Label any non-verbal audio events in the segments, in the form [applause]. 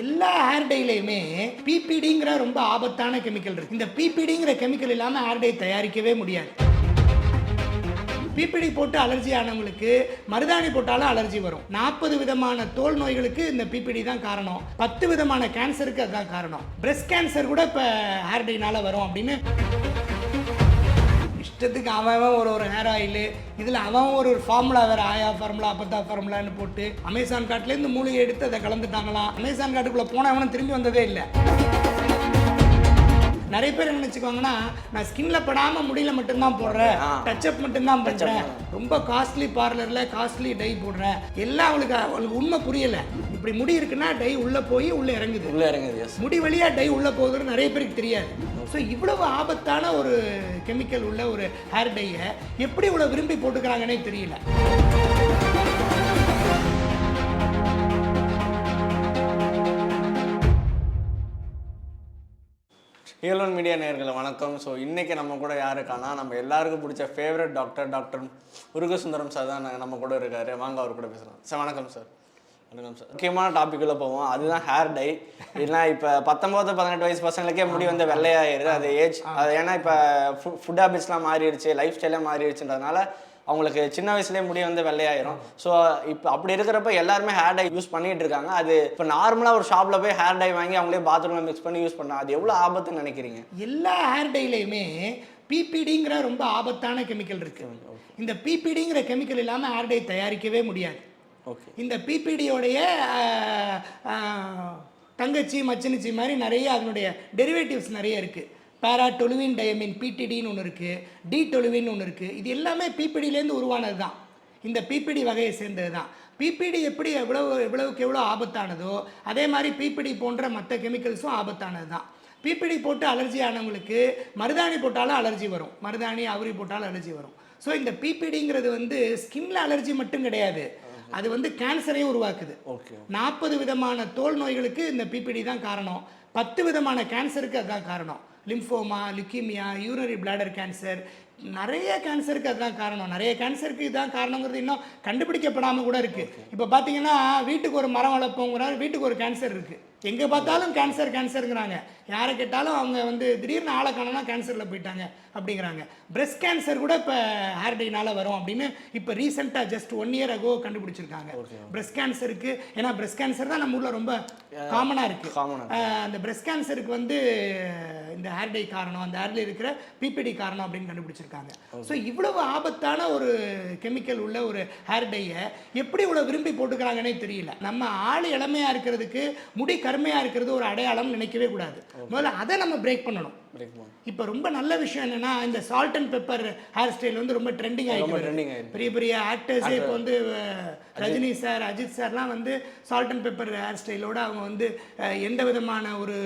எல்லா ஹேர் டைலையுமே பிபிடிங்கிற ரொம்ப ஆபத்தான கெமிக்கல் இருக்கு. இந்த பிபிடிங்கிற கெமிக்கல் இல்லாமல் ஹேர் டை தயாரிக்கவே முடியாது. பிபிடி போட்டு அலர்ஜி ஆனவங்களுக்கு மருதாணி போட்டாலும் அலர்ஜி வரும். நாற்பது விதமான தோல் நோய்களுக்கு இந்த பிபிடி தான் காரணம். பத்து விதமான கேன்சருக்கு அதுதான் காரணம். பிரஸ்ட் கேன்சர் கூட இப்போ ஹேர் டைனால வரும் அப்படின்னு இஷ்டத்துக்கு அவன் ஒரு ஒரு ஹேர் ஆயில் இதில் அவன் ஒரு ஒரு ஃபார்முலா வேறு ஆயா ஃபார்முலா அப்பத்தா ஃபார்முலான்னு போட்டு அமேசான் காட்டிலேருந்து மூலிகை எடுத்து அதை கலந்துட்டாங்களாம். அமேசான் காட்டுக்குள்ளே போனவனும் திரும்பி வந்ததே இல்லை. நிறைய பேர் என்ன நினச்சிக்குவாங்கன்னா நான் ஸ்கின்ல படாமல் முடியல மட்டும்தான் போடுறேன். டச்சப் மட்டும்தான் பண்ணுறேன் ரொம்ப காஸ்ட்லி பார்லரில் காஸ்ட்லி டை போடுறேன். எல்லாம் அவளுக்கு அவளுக்கு உண்மை புரியல. இப்படி முடி இருக்குன்னா டை உள்ளே போய் உள்ளே இறங்குது. உள்ள இறங்குது முடி வழியா டை உள்ள போகுதுன்னு நிறைய பேருக்கு தெரியாது. ஸோ இவ்வளவு ஆபத்தான ஒரு கெமிக்கல் உள்ள ஒரு ஹேர் டையை எப்படி இவ்வளோ விரும்பி போட்டுக்கிறாங்கன்னே தெரியல. ஏலோன் மீடியா நேர்களை வணக்கம். ஸோ இன்றைக்கி நம்ம கூட யாருக்கானா நம்ம எல்லாருக்கும் பிடிச்ச favourite doctor doctor Murugasundaram sir தான் நம்ம கூட இருக்காரு. வாங்க அவர் கூட பேசலாம். சார் வணக்கம் சார் வணக்கம் சார் முக்கியமான டாப்பிக்கில் போவோம். அதுதான் ஹேர் டை இல்லைனா இப்போ பத்தொம்போது பதினெட்டு வயசு பசங்களுக்கே முடி வந்து வெள்ளையாயிருது அது ஏஜ் அது ஏன்னா இப்போ ஃபுட் ஹேபிட்ஸ்லாம் மாறிடுச்சு லைஃப் ஸ்டைலே மாறிடுச்சுன்றதுனால அவங்களுக்கு சின்ன வயசுலேயே முடி வந்து வெள்ளையாயிரும். ஸோ இப்போ அப்படி இருக்கிறப்ப எல்லாருமே ஹேர் டை யூஸ் பண்ணிட்டு இருக்காங்க. அது இப்போ நார்மலாக ஒரு ஷாப்பில் போய் ஹேர் டை வாங்கி அவங்களே பாத்ரூமில் மிக்ஸ் பண்ணி யூஸ் பண்ணாங்க அது எவ்வளோ ஆபத்துன்னு நினைக்கிறீங்க? எல்லா ஹேர் டைலையுமே பிபிடிங்கிற ரொம்ப ஆபத்தான கெமிக்கல் இருக்கு. இந்த பிபிடிங்கிற கெமிக்கல் இல்லாமல் ஹேர் டை தயாரிக்கவே முடியாது. ஓகே இந்த பிபிடியோடைய தங்கச்சி மச்சனிச்சி மாதிரி நிறைய அதனுடைய டெரிவேட்டிவ்ஸ் நிறைய இருக்குது பேரா டொலுவின் டயமின் பிடிடின்னு ஒன்று இருக்குது டி டொலுவின் ஒன்று இருக்குது இது எல்லாமே பிபிடிலேருந்து உருவானது தான் இந்த பிபிடி வகையை சேர்ந்தது தான் பிபிடி எப்படி எவ்வளோ எவ்வளவுக்கு எவ்வளோ ஆபத்தானதோ அதே மாதிரி பிபிடி போன்ற மற்ற கெமிக்கல்ஸும் ஆபத்தானது தான் பிபிடி போட்டு அலர்ஜி ஆனவங்களுக்கு மருதாணி போட்டாலும் அலர்ஜி வரும். மருதாணி அவுரி போட்டாலும் அலர்ஜி வரும். ஸோ இந்த பிபிடிங்கிறது வந்து ஸ்கின்ல அலர்ஜி மட்டும் கிடையாது. அது வந்து கேன்சரையும் உருவாக்குது. ஓகே நாற்பது விதமான தோல் நோய்களுக்கு இந்த பிபிடி தான் காரணம். பத்து விதமான கேன்சருக்கு அதுதான் காரணம். Lymphoma leukaemia urinary bladder cancer நிறைய கேன்சருக்கு அதுதான் காரணம். நிறைய கேன்சருக்கு இதுதான் காரணங்கிறது இன்னும் கண்டுபிடிக்கப்படாமல் கூட இருக்குது இப்போ பார்த்தீங்கன்னா வீட்டுக்கு ஒரு மரம் வளர்ப்போங்கிறாரு வீட்டுக்கு ஒரு கேன்சர் இருக்குது எங்கே பார்த்தாலும் கேன்சர் கேன்சருங்கிறாங்க யாரை கேட்டாலும் அவங்க வந்து திடீர்னு ஆளை காணோம்னா கேன்சரில் போயிட்டாங்க அப்படிங்கிறாங்க. பிரஸ்ட் கேன்சர் கூட இப்போ ஹேர் டைனால வரும் அப்படின்னு இப்போ ரீசெண்டாக ஜஸ்ட் ஒன் இயர் அகோ கண்டுபிடிச்சிருக்காங்க. பிரஸ்ட் கேன்சருக்கு ஏன்னா பிரஸ்ட் கேன்சர் தான் நம்ம ஊரில் ரொம்ப காமனாக இருக்குது அந்த பிரஸ்ட் கேன்சருக்கு வந்து இந்த ஹேர் டை காரணம் அந்த ஹேர்ல இருக்கிற பிபிடி காரணம் அப்படின்னு கண்டுபிடிச்சிருக்காங்க. ஸோ இவ்வளவு ஆபத்தான ஒரு கெமிக்கல் உள்ள ஒரு ஹேர் டையை எப்படி இவ்வளோ விரும்பி போட்டுக்கிறாங்கன்னே தெரியல. நம்ம ஆள் இளமையா இருக்கிறதுக்கு முடி கருமையா இருக்கிறது ஒரு அடையாளம் நினைக்கவே கூடாது. முதல்ல அதை நம்ம பிரேக் பண்ணணும். இப்போ ரொம்ப நல்ல விஷயம் என்னன்னா இந்த salt and pepper hair style வந்து ரொம்ப ட்ரெண்டிங் ஆயிடுச்சு பெரிய பெரிய ஆக்டர்ஸே இப்போ வந்து ரஜினி சார் அஜித் சார்லாம் வந்து சால்ட் அண்ட் பெப்பர் ஹேர் ஸ்டைலோட அவங்க வந்து எந்த விதமான ஒரு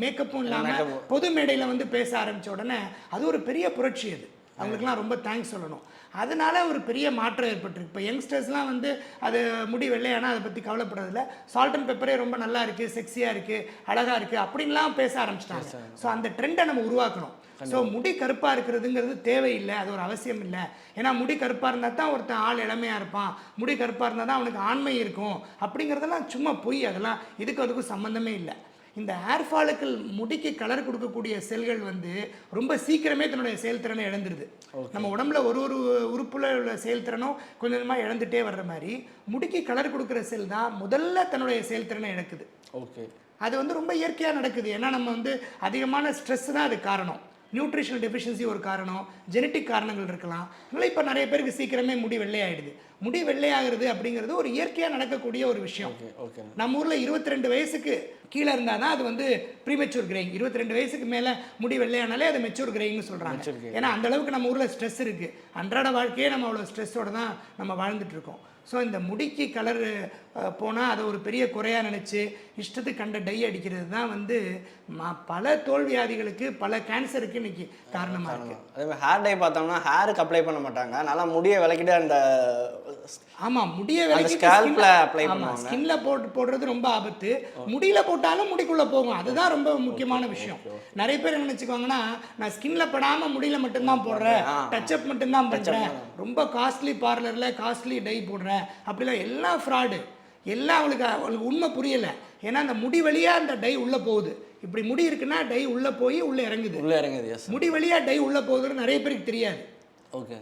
மேக்கப்பும் இல்லாமல் பொது மேடையில் வந்து பேச ஆரம்பிச்ச உடனே அது ஒரு பெரிய புரட்சி அது. அவங்களுக்குலாம் ரொம்ப தேங்க்ஸ் சொல்லணும். அதனால ஒரு பெரிய மாற்றம் ஏற்பட்டிருக்கு. இப்போ யங்ஸ்டர்ஸ்லாம் வந்து அது முடி வெள்ளையானா அதை பற்றி கவலைப்படுறதில்ல. சால்ட் அண்ட் பெப்பரே ரொம்ப நல்லா இருக்குது செக்ஸியாக இருக்குது அழகாக இருக்குது அப்படின்லாம் பேச ஆரம்பிச்சிட்டாங்க. ஸோ அந்த ட்ரெண்டை நம்ம உருவாக்கணும். ஸோ முடி கருப்பாக இருக்கிறதுங்கிறது தேவையில்லை. அது ஒரு அவசியம் இல்லை. ஏன்னா முடி கருப்பாக இருந்தால் தான் ஒருத்தன் ஆள் இளமையாக இருப்பான். முடி கருப்பாக இருந்தால் தான் அவனுக்கு ஆண்மை இருக்கும். அப்படிங்கிறதெல்லாம் சும்மா பொய். அதெல்லாம் இதுக்கு அதுக்கும் சம்மந்தமே இல்லை. இந்த ஹேர் ஃபாலுக்கள் முடிக்கு கலர் கொடுக்கக்கூடிய செல்கள் வந்து ரொம்ப சீக்கிரமே தன்னுடைய செயல்திறனை இழந்துருது. நம்ம உடம்புல ஒரு ஒரு உறுப்புல உள்ள செயல்திறனும் கொஞ்சம் கொஞ்சமாக இழந்துட்டே வர்ற மாதிரி முடிக்கு கலர் கொடுக்குற செல் தான் முதல்ல தன்னுடைய செயல்திறனை இழக்குது. ஓகே அது வந்து ரொம்ப இயற்கையாக நடக்குது. ஏன்னா நம்ம வந்து அதிகமான ஸ்ட்ரெஸ் தான் அது காரணம். நியூட்ரிஷனல் டெஃபிஷியன்சி ஒரு காரணம். ஜெனட்டிக் காரணங்கள் இருக்கலாம். அதனால இப்போ நிறைய பேருக்கு சீக்கிரமே முடி வெள்ளையாயிடுது. முடி வெள்ளையாகிறது அப்படிங்கிறது ஒரு இயற்கையாக நடக்கக்கூடிய ஒரு விஷயம். நம்ம ஊரில் இருபத்தி ரெண்டு வயசுக்கு கீழே இருந்தால் தான் அது வந்து ப்ரீமெச்சூர் கிரேயிங் இருபத்தி ரெண்டு வயசுக்கு மேலே முடி வெள்ளையானாலே அது மெச்சூர் கிரேயிங்னு சொல்கிறாங்க. ஏன்னா அந்த அளவுக்கு நம்ம ஊரில் ஸ்ட்ரெஸ் இருக்குது அன்றாட வாழ்க்கையே நம்ம அவ்வளோ ஸ்ட்ரெஸ்ஸோட தான் நம்ம வாழ்ந்துட்டு இருக்கோம். ஸோ இந்த முடிக்கு கலர் போனால் அதை ஒரு பெரிய குறையாக நினச்சி இஷ்டத்துக்கு கண்ட டை அடிக்கிறது தான் வந்து பல தோல்வியாதிகளுக்கு பல கேன்சருக்கு இன்னைக்கு காரணமாக இருக்குது அதே ஹேர் டை பார்த்தோம்னா ஹேருக்கு அப்ளை பண்ண மாட்டாங்க. நல்லா முடியை விளக்கிட்டு அந்த ஆமா முடிய பண்ணுவாங்க. ஸ்கின்ல போட்டு போடுறது ரொம்ப ஆபத்து. முடியில போட்டாலும் முடிக்குள்ள போகும். அதுதான் ரொம்ப முக்கியமான விஷயம். நிறைய பேர் என்ன நினைச்சுக்குவாங்கன்னா நான் ஸ்கின்ல படாம முடியில மட்டும்தான் போடுறேன். டச்சப் மட்டும்தான் பண்றேன். ரொம்ப காஸ்ட்லி பார்லர்ல காஸ்ட்லி டை போடுறேன். அப்படிலாம் எல்லாம் ஃப்ராடு எல்லாம் அவளுக்கு அவளுக்கு உண்மை புரியலை. ஏன்னா அந்த முடி வழியாக அந்த டை உள்ளே போகுது. இப்படி முடி இருக்குன்னா டை உள்ளே போய் உள்ளே இறங்குது. உள்ளே இறங்குது முடி வழியாக டை உள்ளே போகுதுன்னு நிறைய பேருக்கு தெரியாது.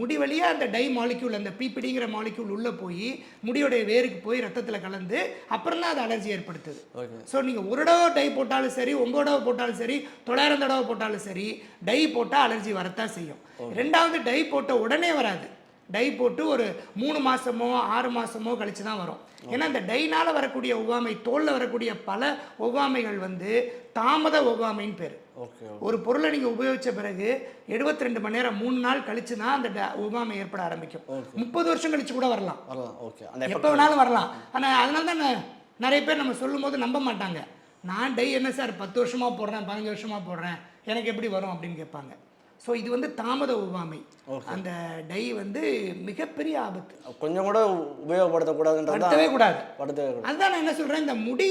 முடி வழியாக அந்த டை மாலிக்யூல் அந்த பிபிடிங்கிற மாலிக்யூல் உள்ளே போய் முடியோடைய வேருக்கு போய் ரத்தத்தில் கலந்து அப்புறம் தான் அது அலர்ஜி ஏற்படுத்துது. ஓகே ஸோ நீங்கள் ஒரு தடவை டை போட்டாலும் சரி ஒம்பது தடவை போட்டாலும் சரி தொள்ளாயிரம் தடவை போட்டாலும் சரி டை போட்டால் அலர்ஜி வரத்தான் செய்யும். ரெண்டாவது டை போட்ட உடனே வராது. டை போட்டு ஒரு மூணு மாசமோ ஆறு மாசமோ கழிச்சு தான் வரும். ஏன்னா இந்த டைனால வரக்கூடிய ஒவ்வாமை தோல்ல வரக்கூடிய பல ஒவ்வாமைகள் வந்து தாமத ஒவ்வாமைன்னு பேர். ஓகே ஒரு பொருளை நீங்கள் உபயோகிச்ச பிறகு 72 ரெண்டு மணி நேரம் மூணு நாள் கழிச்சு தான் அந்த ஒவ்வாமை ஏற்பட ஆரம்பிக்கும். முப்பது வருஷம் கழிச்சு கூட வரலாம். வரலாம் ஓகே. அந்த எப்போ வேணாலும் வரலாம். ஆனால் அதனால தான் நிறைய பேர் நம்ம சொல்லும்போது நம்ப மாட்டாங்க. நான் டை என்ன சார் பத்து வருஷமா போடுறேன் பதினஞ்சு வருஷமா போடுறேன் எனக்கு எப்படி வரும் அப்படின்னு கேட்பாங்க. ஸோ இது வந்து தாமத ஒவ்வாமை. அந்த டை வந்து மிகப்பெரிய ஆபத்து. கொஞ்சம் கூட உபயோகப்படுத்தக்கூடாதுன்றது படுத்தவே கூடாது. அதுதான் நான் என்ன சொல்றேன் இந்த முடி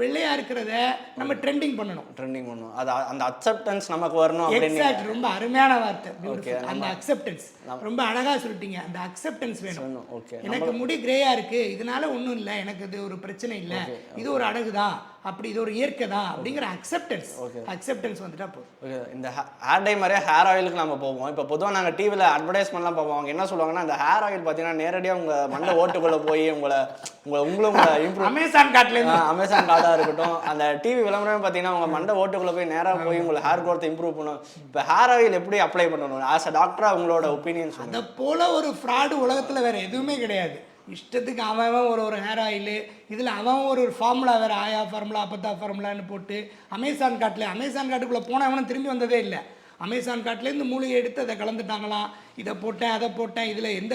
வெள்ளையா இருக்கிறத நம்ம ட்ரெண்டிங் பண்ணணும். ட்ரெண்டிங் பண்ணும் அது அந்த அக்செப்டன்ஸ் நமக்கு வரணும் எக்ஸாக்ட் ரொம்ப அருமையான வார்த்தை. Beautiful. அந்த அக்செப்டன்ஸ் ரொம்ப அழகா சொல்லிட்டீங்க. அந்த அக்செப்டன்ஸ் வேணும். ஓகே எனக்கு முடி கிரேயா இருக்கு. இதனால ஒண்ணும் இல்ல. எனக்கு இது ஒரு பிரச்சனை இல்ல. இது ஒரு அழகு தான் அப்படி இது ஒரு இயற்கை தான் அப்படிங்கிற அக்செப்டன்ஸ் அக்செப்டன்ஸ் வந்துட்டா போதும். ஓகே இந்த ஹேர் டை மாதிரியே ஹேர் ஆயிலுக்கு நம்ம போவோம். இப்போ பொதுவாக நாங்கள் டிவியில் அட்வர்டைஸ்மெண்ட்லாம் பார்ப்போம். அவங்க என்ன சொல்லுவாங்கன்னா இந்த ஹேர் ஆயில் பார்த்தீங்கன்னா நேரடியாக உங்கள் மண்டை ஓட்டுக்குள்ளே போய் உங்களை உங்களை உங்களை உங்களை [laughs] இம்ப்ரூவ் அமேசான் காட்டுல அமேசான் கார்டாக இருக்கட்டும் அந்த டிவி விளம்பரம் பார்த்தீங்கன்னா உங்கள் மண்டை ஓட்டுக்குள்ளே போய் நேராக போய் உங்களை ஹேர் க்ரோத்தை இம்ப்ரூவ் பண்ணும். இப்போ ஹேர் ஆயில் எப்படி அப்ளை பண்ணணும்? ஆஸ் அ டாக்டராக உங்களோட ஒப்பீனியன் அதை போல ஒரு ஃப்ராடு உலகத்தில் வேற எதுவுமே கிடையாது. இஷ்டத்துக்கு அவன் அவன் ஒரு ஒரு ஹேர் ஆயிலு இதில் அவன் ஒரு ஒரு ஃபார்முலா வேறு ஆயா ஃபார்முலா அப்பத்தா ஃபார்முலான்னு போட்டு அமேசான் காட்டில் அமேசான் காட்டுக்குள்ளே போனவனும் திரும்பி வந்ததே இல்லை. அமேசான் காட்டிலேருந்து மூலிகை எடுத்து அதை கலந்துட்டாங்களாம் இதை போட்டேன் அதை போட்டேன். இதில் எந்த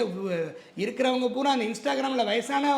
இருக்கிறவங்க பூரா அந்த இன்ஸ்டாகிராமில் வயசான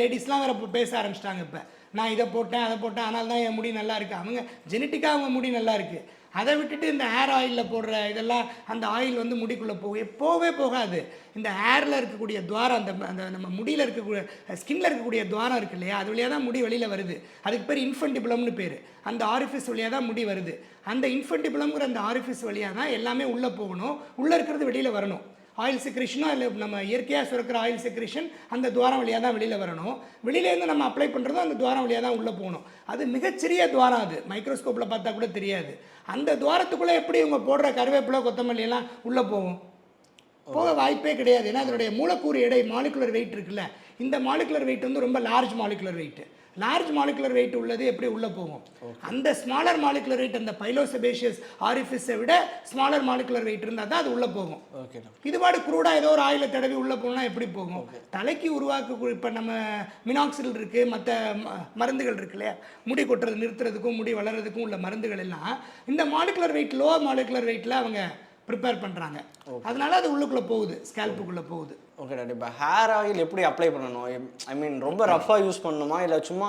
லேடிஸ்லாம் வேறு இப்போ பேச ஆரம்பிச்சிட்டாங்க இப்போ. நான் இதை போட்டேன் அதை போட்டேன். ஆனால் தான் என் முடி நல்லா இருக்குது அவங்க ஜெனட்டிக்காக அவங்க முடி நல்லா இருக்குது அதை விட்டுட்டு இந்த ஹேர் ஆயிலில் போடுற இதெல்லாம் அந்த ஆயில் வந்து முடிக்குள்ளே போகும் போகவே போகாது. இந்த ஹேரில் இருக்கக்கூடிய துவாரம் அந்த அந்த நம்ம முடியில் இருக்கக்கூடிய ஸ்கின்னில் இருக்கக்கூடிய துவாரம் இருக்கு இல்லையா? அது வழியாக தான் முடி வெளியில் வருது. அதுக்கு பேர் இன்ஃபென்டிபுலம்னு பேர். அந்த ஆரிஃபிஸ் வழியாக தான் முடி வருது. அந்த இன்ஃபென்டிபுலம்ங்கிற அந்த ஆரிஃபிஸ் வழியாக தான் எல்லாமே உள்ளே போகணும். உள்ளே இருக்கிறது வெளியில் வரணும். ஆயில் செக்ரேஷனோ இல்லை நம்ம இயற்கையாக சுரக்கிற ஆயில் செக்ரேஷன் அந்த துவாரம் வழியாக தான் வெளியில் வரணும். வெளியிலேருந்து நம்ம அப்ளை பண்ணுறதும் அந்த துவாரம் வழியாக தான் உள்ளே போகணும். அது மிகச்சிறிய துவாரம் அது. மைக்ரோஸ்கோப்பில் பார்த்தா கூட தெரியாது. அந்த துவாரத்துக்குள்ளே எப்படி இவங்க போடுற கருவேப்பிலை கொத்தமல்லி எல்லாம் உள்ளே போகும்? போக வாய்ப்பே கிடையாது. ஏன்னா அதனுடைய மூலக்கூறு எடை மாலிகுலர் வெயிட் இருக்குல்ல. இந்த மாலிகுலர் வெயிட் வந்து ரொம்ப large molecular weight large molecular weight உள்ளது எப்படி உள்ளே போகும்? அந்த ஸ்மாலர் மாலிகுலர் வெயிட் அந்த பைலோசபேஷியஸ் ஆரிஃபிஸை விட ஸ்மாலர் மாலிகுலர் வெயிட் இருந்தால் தான் அது உள்ளே போகும். இது பாடு குரூடா ஏதோ ஒரு ஆயில தடவி உள்ள போனா எப்படி போகும்? தலைக்கு உருவாக்க இப்ப நம்ம மினாக்சில் இருக்கு மற்ற மருந்துகள் இருக்கு இல்லையா? முடி கொட்டுறது நிறுத்துறதுக்கும் முடி வளர்றதுக்கும் உள்ள மருந்துகள் எல்லாம் இந்த மாலிகுலர் வெயிட் லோ மாலிகுலர் வெயிட்ல அவங்க ப்ரிப்பேர் பண்றாங்க. அதனால அது உள்ளுக்குள்ள போகுது ஸ்கேல்ப்புக்குள்ள போகுது. ஓகே டாக்டர் இப்போ ஹேர் ஆயில் எப்படி அப்ளை பண்ணணும்? ஐ மீன் ரொம்ப ரஃபாக யூஸ் பண்ணணுமா? இல்லை சும்மா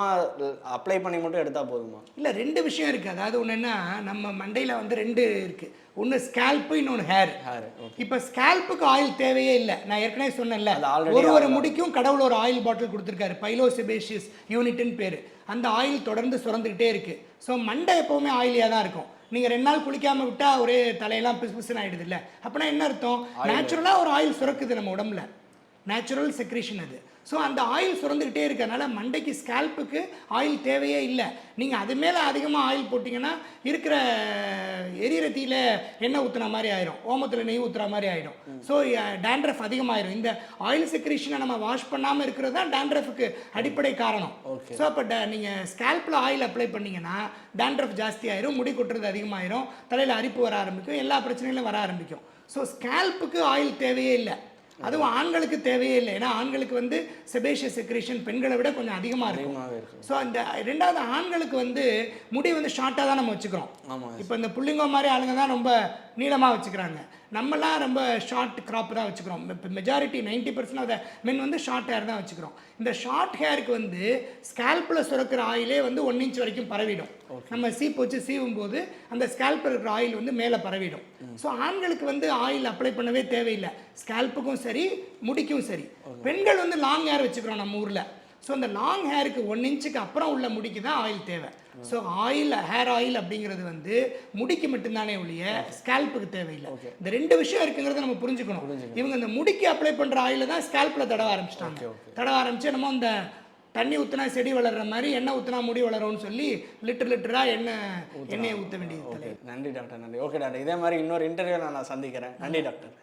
அப்ளை பண்ணி மட்டும் எடுத்தால் போதுமா? இல்ல ரெண்டு விஷயம் இருக்கு. அதாவது ஒன்று என்ன நம்ம மண்டையில வந்து ரெண்டு இருக்கு. ஒன்று ஸ்கேல்ப்பு இன்னொன்று ஹேர் ஹேர் இப்போ ஸ்கேல்ப்புக்கு ஆயில் தேவையே இல்லை. நான் ஏற்கனவே சொன்னேன்ல ஒரு ஒரு முடிக்கும் கடவுள் ஒரு ஆயில் பாட்டில் கொடுத்துருக்காரு. பைலோசிபேஷியஸ் யூனிட்னு பேர். அந்த ஆயில் தொடர்ந்து சுரந்துக்கிட்டே இருக்கு. ஸோ மண்டை எப்போவுமே ஆயிலியாக தான் இருக்கும். நீங்கள் ரெண்டு நாள் குளிக்காம விட்டா ஒரே தலையெல்லாம் பிசு பிசுன்னு ஆயிடுது இல்லை அப்படின்னா என்ன அர்த்தம்? நேச்சுரலாக ஒரு ஆயில் சுரக்குது நம்ம உடம்புல. நேச்சுரல் செக்ரேஷன் அது. ஸோ அந்த ஆயில் சுரந்துக்கிட்டே இருக்கறனால மண்டைக்கு ஸ்கேல்ப்புக்கு ஆயில் தேவையே இல்லை. நீங்கள் அது மேலே அதிகமாக ஆயில் போட்டிங்கன்னா இருக்கிற எரியிற தீயில எண்ணெய் ஊற்றுன மாதிரி ஆயிரும். ஓமத்தில் நெய் ஊற்றுற மாதிரி ஆயிடும். ஸோ டேண்ட்ரஃப் அதிகமாயிரும். இந்த ஆயில் செக்ரேஷனை நம்ம வாஷ் பண்ணாமல் இருக்கிறது தான் டேண்ட்ரஃபுக்கு அடிப்படை காரணம். ஸோ அப்போ நீங்கள் ஸ்கேல்பில் ஆயில் அப்ளை பண்ணீங்கன்னா டேண்ட்ரஃப் ஜாஸ்தி ஆயிரும் முடி கொட்டுறது அதிகமாயிரும் தலையில் அரிப்பு வர ஆரம்பிக்கும் எல்லா பிரச்சனைகளும் வர ஆரம்பிக்கும். ஸோ ஸ்கேல்ப்புக்கு ஆயில் தேவையே இல்லை. அதுவும் ஆண்களுக்கு தேவையே இல்லை. ஏன்னா ஆண்களுக்கு வந்து செபேஷியஸ் செக்ரேஷன் பெண்களை விட கொஞ்சம் அதிகமாக இருக்கும். ஸோ அந்த ரெண்டாவது ஆண்களுக்கு வந்து முடி வந்து ஷார்ட்டாக தான் நம்ம வச்சுக்கிறோம். இப்போ இந்த புள்ளிங்கோ மாதிரி ஆளுங்க தான் ரொம்ப நீளமாக வச்சுக்கிறாங்க. நம்மலாம் ரொம்ப ஷார்ட் கிராப் தான் வச்சுக்கிறோம். இப்போ majority ninety percent of the men வந்து ஷார்ட் ஹேர் தான் வச்சுக்கிறோம். இந்த ஷார்ட் ஹேருக்கு வந்து ஸ்கேல்பில் சுரக்கிற ஆயிலே வந்து ஒன் இன்ச் வரைக்கும் பரவிடும். நம்ம சீப் வச்சு சீவும் போது அந்த ஸ்கேல்பில் இருக்கிற ஆயில் வந்து மேலே பரவிடும். ஸோ ஆண்களுக்கு வந்து ஆயில் அப்ளை பண்ணவே தேவையில்லை. ஸ்கேல்ப்புக்கும் சரி முடிக்கும் சரி. பெண்கள் வந்து லாங் ஹேர் வச்சுக்கிறோம் நம்ம ஊரில். ஸோ அந்த லாங் ஹேருக்கு ஒன் இன்ச்சுக்கு அப்புறம் உள்ள முடிக்கு தான் ஆயில் தேவை. ஸோ ஆயில் ஹேர் ஆயில் அப்படிங்கிறது வந்து முடிக்கு மட்டும்தானே ஒழிய ஸ்கேல்ப்புக்கு தேவையில்லை. இந்த ரெண்டு விஷயம் இருக்குங்கிறத நம்ம புரிஞ்சுக்கணும். இவங்க இந்த முடிக்கு அப்ளை பண்ணுற ஆயில தான் ஸ்கேல்ப்பில் தடவ ஆரம்பிச்சிட்டாங்க. தடவ ஆரம்பிச்சு நம்ம இந்த தண்ணி ஊற்றினா செடி வளர்ற மாதிரி எண்ணெய் ஊற்றினா முடி வளரும்னு சொல்லி லிட்டர் லிட்டராக எண்ணெய் எண்ணெயை ஊற்ற வேண்டியது நன்றி டாக்டர் நன்றி. Okay doctor. இதே மாதிரி இன்னொரு இன்டர்வியூ நான் சந்திக்கிறேன். நன்றி டாக்டர்.